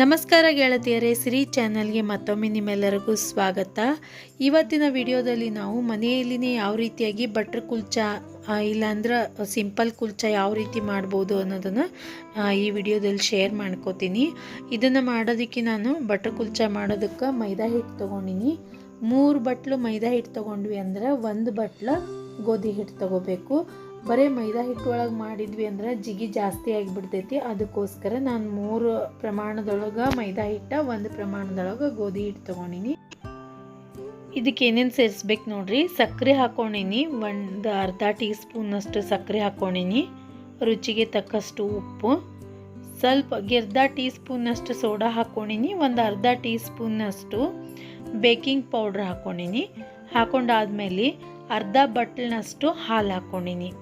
ನಮಸ್ಕಾರ ಗೆಳತಿಯರೇ, ಸಿರಿ ಚಾನಲ್ಗೆ ಮತ್ತೊಮ್ಮೆ ನಿಮ್ಮೆಲ್ಲರಿಗೂ ಸ್ವಾಗತ. ಇವತ್ತಿನ ವಿಡಿಯೋದಲ್ಲಿ ನಾವು ಮನೆಯಲ್ಲಿನೇ ಯಾವ ರೀತಿಯಾಗಿ ಬಟರ್ ಕುಲ್ಚಾ ಇಲ್ಲಾಂದ್ರೆ ಸಿಂಪಲ್ ಕುಲ್ಚಾ ಯಾವ ರೀತಿ ಮಾಡ್ಬೋದು ಅನ್ನೋದನ್ನು ಈ ವಿಡಿಯೋದಲ್ಲಿ ಶೇರ್ ಮಾಡ್ಕೋತೀನಿ. ಇದನ್ನು ಮಾಡೋದಕ್ಕೆ ನಾನು ಬಟ್ರ್ ಕುಲ್ಚಾ ಮಾಡೋದಕ್ಕೆ ಮೈದಾ ಹಿಟ್ಟು ತೊಗೊಂಡಿನಿ. ಮೂರು ಬಟ್ಲು ಮೈದಾ ಹಿಟ್ಟು ತೊಗೊಂಡ್ವಿ ಅಂದ್ರೆ ಒಂದು ಬಟ್ಲು ಗೋಧಿ ಹಿಟ್ಟು ತೊಗೋಬೇಕು. ಬರೀ ಮೈದಾ ಹಿಟ್ಟು ಒಳಗೆ ಮಾಡಿದ್ವಿ ಅಂದ್ರೆ ಜಿಗಿ ಜಾಸ್ತಿ ಆಗಿಬಿಡ್ತೈತಿ. ಅದಕ್ಕೋಸ್ಕರ ನಾನು ಮೂರು ಪ್ರಮಾಣದೊಳಗೆ ಮೈದಾ ಹಿಟ್ಟ, ಒಂದು ಪ್ರಮಾಣದೊಳಗೆ ಗೋಧಿ ಹಿಟ್ಟು ತೊಗೊಂಡಿನಿ. ಇದಕ್ಕೆ ಏನೇನು ಸೇರಿಸ್ಬೇಕು ನೋಡ್ರಿ? ಸಕ್ಕರೆ ಹಾಕೊಂಡಿನಿ, ಒಂದು ಅರ್ಧ ಟೀ ಸ್ಪೂನಷ್ಟು ಸಕ್ಕರೆ ಹಾಕೊಂಡಿನಿ. ರುಚಿಗೆ ತಕ್ಕಷ್ಟು ಉಪ್ಪು. ಸ್ವಲ್ಪ ಗೆರ್ದ ಟೀ ಸ್ಪೂನಷ್ಟು ಸೋಡಾ ಹಾಕ್ಕೊಂಡಿನಿ ಒಂದು ಅರ್ಧ ಟೀ ಸ್ಪೂನಷ್ಟು ಬೇಕಿಂಗ್ ಪೌಡ್ರ್ ಹಾಕ್ಕೊಂಡಿನಿ ಹಾಕೊಂಡಾದ್ಮೇಲೆ ಅರ್ಧ ಬಟ್ಲಿನಷ್ಟು ಹಾಲು ಹಾಕ್ಕೊಂಡಿನಿ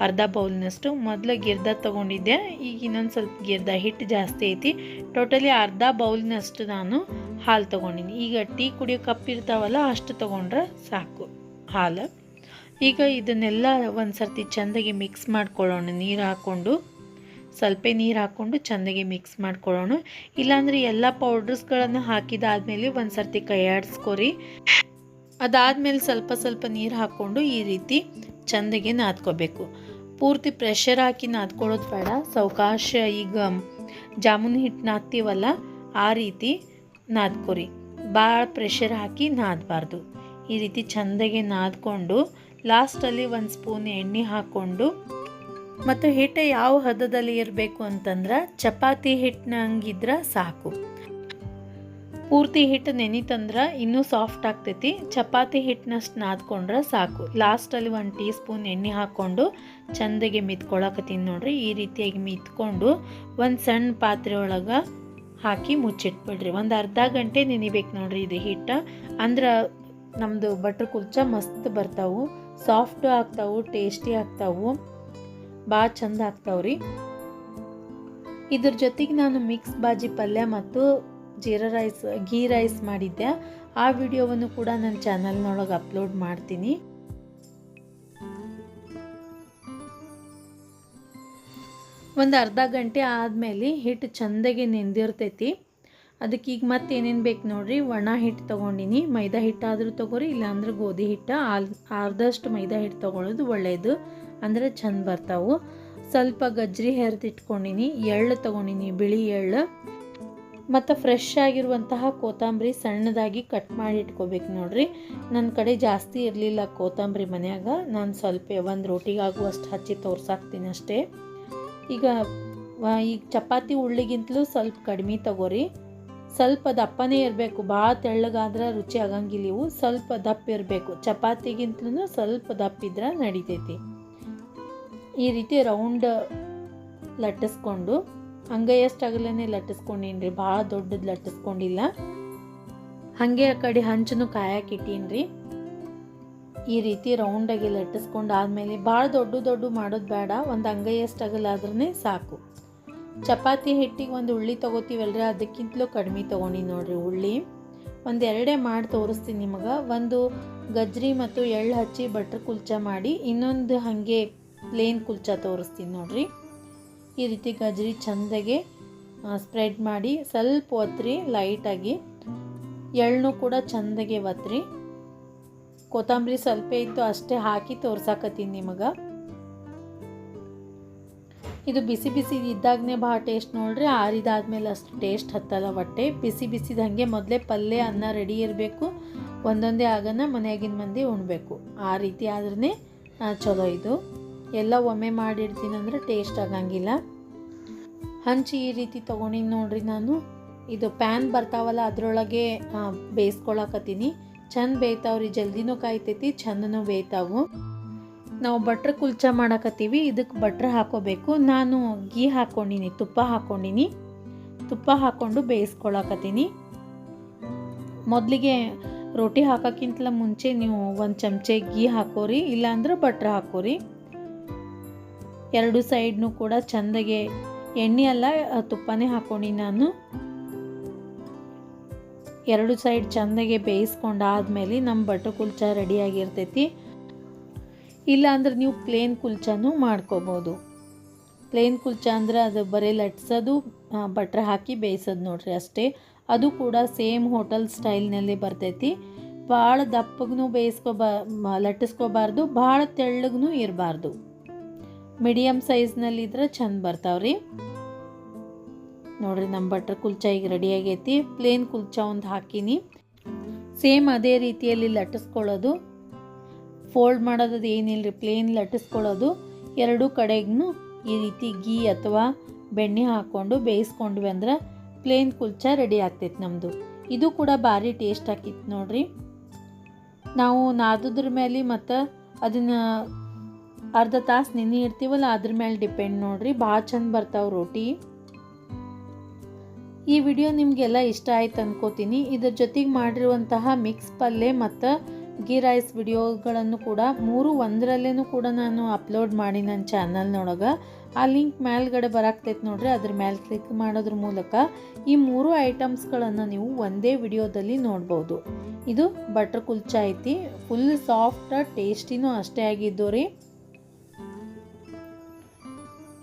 ಅರ್ಧ ಬೌಲ್ನಷ್ಟು. ಮೊದಲು ಗಿರ್ದ ತೊಗೊಂಡಿದ್ದೆ. ಈಗ ಇನ್ನೊಂದು ಸ್ವಲ್ಪ ಗಿರ್ದ ಹಿಟ್ಟು ಜಾಸ್ತಿ ಐತಿ. ಟೋಟಲಿ ಅರ್ಧ ಬೌಲ್ನಷ್ಟು ನಾನು ಹಾಲು ತೊಗೊಂಡಿನಿ. ಈಗ ಟೀ ಕುಡಿಯೋ ಕಪ್ ಇರ್ತಾವಲ್ಲ, ಅಷ್ಟು ತೊಗೊಂಡ್ರೆ ಸಾಕು ಹಾಲು. ಈಗ ಇದನ್ನೆಲ್ಲ ಒಂದು ಸರ್ತಿ ಚೆಂದಾಗಿ ಮಿಕ್ಸ್ ಮಾಡ್ಕೊಳ್ಳೋಣ. ನೀರು ಹಾಕ್ಕೊಂಡು, ಸ್ವಲ್ಪ ನೀರು ಹಾಕ್ಕೊಂಡು ಚೆಂದಾಗಿ ಮಿಕ್ಸ್ ಮಾಡ್ಕೊಳ್ಳೋಣ. ಇಲ್ಲಾಂದರೆ ಎಲ್ಲ ಪೌಡ್ರಸ್ಗಳನ್ನು ಹಾಕಿದಾದ್ಮೇಲೆ ಒಂದು ಸರ್ತಿ ಕೈ ಆಡಿಸ್ಕೊರಿ. ಅದಾದಮೇಲೆ ಸ್ವಲ್ಪ ಸ್ವಲ್ಪ ನೀರು ಹಾಕ್ಕೊಂಡು ಈ ರೀತಿ ಚೆಂದಾಗಿ ನಾದ್ಕೋಬೇಕು. ಪೂರ್ತಿ ಪ್ರೆಷರ್ ಹಾಕಿ ನಾದ್ಕೊಳ್ಳೋದು ಬೇಡ. ಸಾವಕಾಶ ಈಗ ಜಾಮೂನ್ ಹಿಟ್ಟು ನಾದ್ತೀವಲ್ಲ, ಆ ರೀತಿ ನಾದ್ಕೊರಿ. ಭಾಳ ಪ್ರೆಷರ್ ಹಾಕಿ ನಾದಬಾರ್ದು. ಈ ರೀತಿ ಚೆಂದಾಗಿ ನಾದ್ಕೊಂಡು ಲಾಸ್ಟಲ್ಲಿ ಒಂದು ಸ್ಪೂನ್ ಎಣ್ಣೆ ಹಾಕ್ಕೊಂಡು, ಮತ್ತು ಹಿಟ್ಟು ಯಾವ ಹದದಲ್ಲಿ ಇರಬೇಕು ಅಂತಂದ್ರೆ ಚಪಾತಿ ಹಿಟ್ಟಿನಂಗಿದ್ರೆ ಸಾಕು. ಪೂರ್ತಿ ಹಿಟ್ಟು ನೆನಿತಂದ್ರೆ ಇನ್ನೂ ಸಾಫ್ಟ್ ಆಗ್ತೈತಿ. ಚಪಾತಿ ಹಿಟ್ಟನ್ನಷ್ಟು ನಾದ್ಕೊಂಡ್ರೆ ಸಾಕು. ಲಾಸ್ಟಲ್ಲಿ ಒಂದು ಟೀ ಸ್ಪೂನ್ ಎಣ್ಣೆ ಹಾಕ್ಕೊಂಡು ಚೆಂದಾಗಿ ಮಿತ್ಕೊಳಕತ್ತೀನಿ ನೋಡ್ರಿ. ಈ ರೀತಿಯಾಗಿ ಮಿತ್ಕೊಂಡು ಒಂದು ಸಣ್ಣ ಪಾತ್ರೆ ಒಳಗೆ ಹಾಕಿ ಮುಚ್ಚಿಟ್ಬಿಡ್ರಿ. ಒಂದು ಅರ್ಧ ಗಂಟೆ ನೆನಿಬೇಕು ನೋಡ್ರಿ ಇದು ಹಿಟ್ಟು. ಅಂದ್ರೆ ನಮ್ಮದು ಬಟ್ರ್ ಕುಲ್ಚ ಮಸ್ತ್ ಬರ್ತಾವು. ಸಾಫ್ಟು ಆಗ್ತಾವು ಟೇಸ್ಟಿ ಆಗ್ತಾವು. ಭಾಳ ಚಂದ ಆಗ್ತಾವ್ರಿ. ಇದ್ರ ಜೊತೆಗೆ ನಾನು ಮಿಕ್ಸ್ ಬಾಜಿ ಪಲ್ಯ ಮತ್ತು ಜೀರಾ ರೈಸ್ ಗೀ ರೈಸ್ ಮಾಡಿದ್ದೆ. ಆ ವಿಡಿಯೋವನ್ನು ಕೂಡ ನನ್ನ ಚಾನಲ್ನೊಳಗೆ ಅಪ್ಲೋಡ್ ಮಾಡ್ತೀನಿ. ಒಂದು ಅರ್ಧ ಗಂಟೆ ಆದಮೇಲೆ ಹಿಟ್ಟು ಚೆಂದಾಗಿ ನೆಂದಿರ್ತೈತಿ. ಅದಕ್ಕೆ ಈಗ ಮತ್ತೆ ಏನೇನು ಬೇಕು ನೋಡ್ರಿ? ಒಣ ಹಿಟ್ಟು ತೊಗೊಂಡಿನಿ. ಮೈದಾ ಹಿಟ್ಟಾದರೂ ತೊಗೋರಿ, ಇಲ್ಲಾಂದ್ರೆ ಗೋಧಿ ಹಿಟ್ಟು. ಅರ್ಧಷ್ಟು ಮೈದಾ ಹಿಟ್ಟು ತೊಗೊಳ್ಳೋದು ಒಳ್ಳೆಯದು ಅಂದರೆ ಚಂದ ಬರ್ತಾವು. ಸ್ವಲ್ಪ ಗಜ್ರಿ ಹೆರ್ದಿಟ್ಕೊಂಡಿನಿ ಎಳ್ಳು ತೊಗೊಂಡಿನಿ, ಬಿಳಿ ಎಳ್ಳು. ಮತ್ತು ಫ್ರೆಶ್ ಆಗಿರುವಂತಹ ಕೊತ್ತಂಬರಿ ಸಣ್ಣದಾಗಿ ಕಟ್ ಮಾಡಿ ಇಟ್ಕೋಬೇಕು ನೋಡಿರಿ. ನನ್ನ ಕಡೆ ಜಾಸ್ತಿ ಇರಲಿಲ್ಲ ಕೊತ್ತಂಬರಿ ಮನೆಯಾಗ. ನಾನು ಸ್ವಲ್ಪ ಒಂದು ರೋಟಿಗಾಗುವಷ್ಟು ಹಚ್ಚಿ ತೋರ್ಸಾಕ್ತೀನಿ ಅಷ್ಟೇ. ಈಗ ಈಗ ಚಪಾತಿ ಉಳ್ಳಿಗಿಂತಲೂ ಸ್ವಲ್ಪ ಕಡಿಮೆ ತಗೋರಿ. ಸ್ವಲ್ಪ ದಪ್ಪನೇ ಇರಬೇಕು. ಭಾಳ ತೆಳ್ಳಗಾದ್ರೆ ರುಚಿ ಆಗಂಗಿಲ್ಲ ಇವು. ಸ್ವಲ್ಪ ದಪ್ಪ ಇರಬೇಕು. ಚಪಾತಿಗಿಂತಲೂ ಸ್ವಲ್ಪ ದಪ್ಪ ಇದ್ರೆ ನಡಿತೈತಿ. ಈ ರೀತಿ ರೌಂಡ್ ಲಟ್ಟಿಸ್ಕೊಂಡು ಅಂಗೈಯಷ್ಟು ಅಗಲನೇ ಲಟ್ಟಿಸ್ಕೊಂಡೀನಿ ಭಾಳ ದೊಡ್ಡದು ಲಟ್ಟಿಸ್ಕೊಂಡಿಲ್ಲ. ಹಾಗೆ ಆ ಕಡೆ ಹಂಚನು ಕಾಯಕ್ಕಿಟ್ಟೀನಿ ರೀ ಈ ರೀತಿ ರೌಂಡಾಗಿ ಲಟ್ಟಿಸ್ಕೊಂಡು ಆದಮೇಲೆ ಭಾಳ ದೊಡ್ಡ ದೊಡ್ಡ ಮಾಡೋದು ಬೇಡ, ಒಂದು ಅಂಗೈಯಷ್ಟು ಅಗಲ ಆದ್ರೂ ಸಾಕು. ಚಪಾತಿ ಹಿಟ್ಟಿಗೆ ಒಂದು ಉಳ್ಳಿ ತೊಗೋತೀವಲ್ರಿ, ಅದಕ್ಕಿಂತಲೂ ಕಡಿಮೆ ತೊಗೊಂಡಿ ನೋಡಿರಿ ಉಳ್ಳಿ. ಒಂದು ಎರಡೇ ಮಾಡಿ ತೋರಿಸ್ತೀನಿ ನಿಮಗೆ, ಒಂದು ಗಜ್ರಿ ಮತ್ತು ಎಳ್ಳು ಹಚ್ಚಿ ಬಟ್ರ್ ಕುಲ್ಚ ಮಾಡಿ, ಇನ್ನೊಂದು ಹಾಗೆ ಪ್ಲೇನ್ ಕುಲ್ಚ ತೋರಿಸ್ತೀನಿ ನೋಡ್ರಿ. ಈ ರೀತಿ ಗಜ್ರಿ ಚಂದಗೆ ಸ್ಪ್ರೆಡ್ ಮಾಡಿ ಸ್ವಲ್ಪ ಒತ್ರಿ ಲೈಟಾಗಿ ಎಳ್ಳು ಕೂಡ ಚೆಂದಾಗೆ ಒತ್ರಿ. ಕೊತ್ತಂಬರಿ ಸ್ವಲ್ಪ ಇತ್ತು ಅಷ್ಟೇ ಹಾಕಿ ತೋರ್ಸಾಕತ್ತೀನಿ ನಿಮಗೆ. ಇದು ಬಿಸಿ ಬಿಸಿ ಇದ್ದಾಗನೇ ಭಾಳ ಟೇಸ್ಟ್ ನೋಡ್ರಿ, ಆರಿದಾದ್ಮೇಲೆ ಅಷ್ಟು ಟೇಸ್ಟ್ ಹತ್ತಲ್ಲ ಹೊಟ್ಟೆ. ಬಿಸಿ ಬಿಸಿದ ಹಾಗೆ ಮೊದಲೇ ಪಲ್ಯ, ಅನ್ನ ರೆಡಿ ಇರಬೇಕು. ಒಂದೊಂದೇ ಆಗನ ಮನೆಯಾಗಿನ ಮಂದಿ ಉಣ್ಬೇಕು. ಆ ರೀತಿ ಆದ್ರೇ ಚಲೋ ಇದು. ಎಲ್ಲ ಒಮ್ಮೆ ಮಾಡಿಡ್ತೀನಿ ಅಂದ್ರೆ ಟೇಸ್ಟ್ ಆಗಂಗಿಲ್ಲ. ಹಂಚಿ ಈ ರೀತಿ ತೊಗೊಂಡಿನಿ ನೋಡ್ರಿ ನಾನು. ಇದು ಪ್ಯಾನ್ ಬರ್ತಾವಲ್ಲ, ಅದರೊಳಗೆ ಬೇಯಿಸ್ಕೊಳಕತ್ತೀನಿ. ಚಂದ ಬೇಯ್ತಾವ್ರಿ, ಜಲ್ದಿನೂ ಕಾಯ್ತೈತಿ, ಚಂದನೂ ಬೇಯ್ತಾವು. ನಾವು ಬಟ್ರ್ ಕುಲ್ಚಾ ಮಾಡಕತ್ತೀವಿ ಇದಕ್ಕೆ ಬಟ್ರ್ ಹಾಕೋಬೇಕು. ನಾನು ಗೀ ಹಾಕ್ಕೊಂಡಿನಿ ತುಪ್ಪ ಹಾಕ್ಕೊಂಡಿನಿ ತುಪ್ಪ ಹಾಕ್ಕೊಂಡು ಬೇಯಿಸ್ಕೊಳಕತ್ತೀನಿ. ಮೊದಲಿಗೆ ರೊಟ್ಟಿ ಹಾಕೋಕ್ಕಿಂತಲ ಮುಂಚೆ ನೀವು ಒಂದು ಚಮಚೆ ಗೀ ಹಾಕೋರಿ, ಇಲ್ಲಾಂದ್ರೆ ಬಟ್ರ್ ಹಾಕೋರಿ. ಎರಡು ಸೈಡ್ನು ಕೂಡ ಚಂದಗೆ ಎಣ್ಣೆ ಅಲ್ಲ ತುಪ್ಪನೇ ಹಾಕ್ಕೊಂಡು ನಾನು. ಎರಡು ಸೈಡ್ ಚೆಂದಾಗೆ ಬೇಯಿಸ್ಕೊಂಡಾದ್ಮೇಲೆ ನಮ್ಮ ಬಟ್ರ್ ಕುಲ್ಚಾ ರೆಡಿಯಾಗಿರ್ತೈತಿ ಇಲ್ಲಾಂದ್ರೆ ನೀವು ಪ್ಲೇನ್ ಕುಲ್ಚಾನು ಮಾಡ್ಕೋಬೋದು. ಪ್ಲೇನ್ ಕುಲ್ಚಾ ಅಂದ್ರೆ ಅದು ಬರೀ ಲಟ್ಸೋದು ಬಟ್ರ್ ಹಾಕಿ ಬೇಯಿಸೋದು ನೋಡ್ರಿ ಅಷ್ಟೇ. ಅದು ಕೂಡ ಸೇಮ್ ಹೋಟೆಲ್ ಸ್ಟೈಲ್ನಲ್ಲಿ ಬರ್ತೈತಿ. ಭಾಳ ದಪ್ಪಗೂ ಬೇಯಿಸ್ಕೊಬಾ ಮ- ಲಟ್ಟಿಸ್ಕೋಬಾರ್ದು, ಭಾಳ ತೆಳ್ಳಗೂ ಇರಬಾರ್ದು. ಮೀಡಿಯಮ್ ಸೈಜ್ನಲ್ಲಿದ್ರೆ ಚಂದ ಬರ್ತಾವ್ರಿ. ನೋಡ್ರಿ, ನಮ್ಮ ಬಟ್ರ್ ಕುಲ್ಚಾ ಈಗ ರೆಡಿ ಆಗೈತಿ. ಪ್ಲೇನ್ ಕುಲ್ಚಾ ಒಂದು ಹಾಕಿನಿ. ಸೇಮ್ ಅದೇ ರೀತಿಯಲ್ಲಿ ಲಟ್ಟಿಸ್ಕೊಳ್ಳೋದು. ಫೋಲ್ಡ್ ಮಾಡೋದು ಏನಿಲ್ಲ ರೀ ಪ್ಲೇನ್ ಲಟ್ಟಿಸ್ಕೊಳ್ಳೋದು. ಎರಡೂ ಕಡೆಗೂ ಈ ರೀತಿ ಗೀ ಅಥವಾ ಬೆಣ್ಣೆ ಹಾಕ್ಕೊಂಡು ಬೇಯಿಸ್ಕೊಂಡ್ವಿ ಅಂದ್ರೆ ಪ್ಲೇನ್ ಕುಲ್ಚಾ ರೆಡಿ ಆಗ್ತೈತೆ ನಮ್ಮದು ಇದು ಕೂಡ ಭಾರಿ ಟೇಸ್ಟ್ ಆಕಿತ್ತು ನೋಡ್ರಿ. ನಾವು ನಾದದ್ರ ಮೇಲೆ ಮತ್ತು ಅದನ್ನು ಅರ್ಧ ತಾಸು ನೆನೆ ಇರ್ತೀವಲ್ಲ, ಅದ್ರ ಮೇಲೆ ಡಿಪೆಂಡ್ ನೋಡ್ರಿ. ಭಾಳ ಚಂದ ಬರ್ತಾವೆ ರೋಟಿ. ಈ ವಿಡಿಯೋ ನಿಮಗೆಲ್ಲ ಇಷ್ಟ ಆಯ್ತು ಅನ್ಕೋತೀನಿ. ಇದ್ರ ಜೊತೆಗೆ ಮಾಡಿರುವಂತಹ ಮಿಕ್ಸ್ ಪಲ್ಯ ಮತ್ತು ಗೀ ರೈಸ್ ವಿಡಿಯೋಗಳನ್ನು ಕೂಡ ಮೂರು ಒಂದರಲ್ಲೇ ಕೂಡ ನಾನು ಅಪ್ಲೋಡ್ ಮಾಡಿ ನನ್ನ ಚಾನಲ್ನೊಳಗೆ ಆ ಲಿಂಕ್ ಮೇಲ್ಗಡೆ ಬರಾಕ್ತೈತೆ ನೋಡ್ರಿ. ಅದ್ರ ಮೇಲೆ ಕ್ಲಿಕ್ ಮಾಡೋದ್ರ ಮೂಲಕ ಈ ಮೂರು ಐಟಮ್ಸ್ಗಳನ್ನು ನೀವು ಒಂದೇ ವಿಡಿಯೋದಲ್ಲಿ ನೋಡ್ಬೋದು. ಇದು ಬಟರ್ ಕುಲ್ಚಾ ಐತಿ. ಫುಲ್ ಸಾಫ್ಟ್ ಟೇಸ್ಟಿನೂ ಅಷ್ಟೇ ಆಗಿದ್ದು ರೀ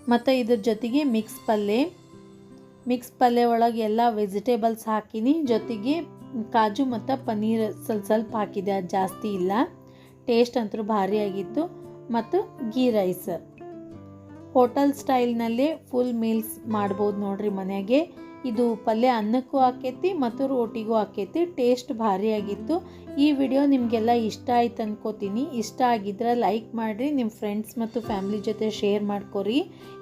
ಮತ್ತು ಇದ್ರ ಜೊತೆಗೆ ಮಿಕ್ಸ್ ಪಲ್ಯ ಮಿಕ್ಸ್ ಪಲ್ಯ ಒಳಗೆ ಎಲ್ಲ ವೆಜಿಟೇಬಲ್ಸ್ ಹಾಕಿನಿ. ಜೊತೆಗೆ ಕಾಜು ಮತ್ತು ಪನ್ನೀರ್ ಸ್ವಲ್ಪ ಸ್ವಲ್ಪ ಹಾಕಿದೆ. ಅದು ಜಾಸ್ತಿ ಇಲ್ಲ. ಟೇಸ್ಟ್ ಅಂತೂ ಭಾರಿ ಆಗಿತ್ತು. ಮತ್ತು ಗೀ ರೈಸ್. ಹೋಟೆಲ್ ಸ್ಟೈಲ್ನಲ್ಲೇ ಫುಲ್ ಮೀಲ್ಸ್ ಮಾಡ್ಬೋದು ನೋಡ್ರಿ ಮನೆಯಾಗೆ ಇದು ಪಲ್ಯ ಅನ್ನಕ್ಕೂ ಆಕೈತಿ ಮತ್ತು ರೋಟಿಗೂ ಆಕೈತಿ, ಟೇಸ್ಟ್ ಭಾರಿ ಆಗಿತ್ತು ಈ ವಿಡಿಯೋ ನಿಮಗೆಲ್ಲ ಇಷ್ಟ ಆಯ್ತು ಅನ್ಕೋತೀನಿ. ಇಷ್ಟ ಆಗಿದ್ರೆ ಲೈಕ್ ಮಾಡಿರಿ ನಿಮ್ಮ ಫ್ರೆಂಡ್ಸ್ ಮತ್ತು ಫ್ಯಾಮ್ಲಿ ಜೊತೆ ಶೇರ್ ಮಾಡ್ಕೊರಿ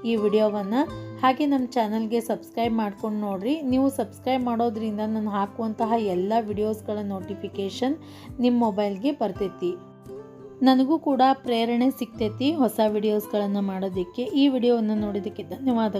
ಈ ವಿಡಿಯೋವನ್ನು. ಹಾಗೆ ನಮ್ಮ ಚಾನಲ್ಗೆ ಸಬ್ಸ್ಕ್ರೈಬ್ ಮಾಡ್ಕೊಂಡು ನೋಡಿರಿ. ನೀವು ಸಬ್ಸ್ಕ್ರೈಬ್ ಮಾಡೋದ್ರಿಂದ ನಾನು ಹಾಕುವಂತಹ ಎಲ್ಲ ವಿಡಿಯೋಸ್ಗಳ ನೋಟಿಫಿಕೇಷನ್ ನಿಮ್ಮ ಮೊಬೈಲ್ಗೆ ಬರ್ತೈತಿ. ನನಗೂ ಕೂಡ ಪ್ರೇರಣೆ ಸಿಗ್ತೈತಿ ಹೊಸ ವಿಡಿಯೋಸ್ಗಳನ್ನು ಮಾಡೋದಕ್ಕೆ. ಈ ವಿಡಿಯೋವನ್ನು ನೋಡೋದಕ್ಕೆ ಧನ್ಯವಾದ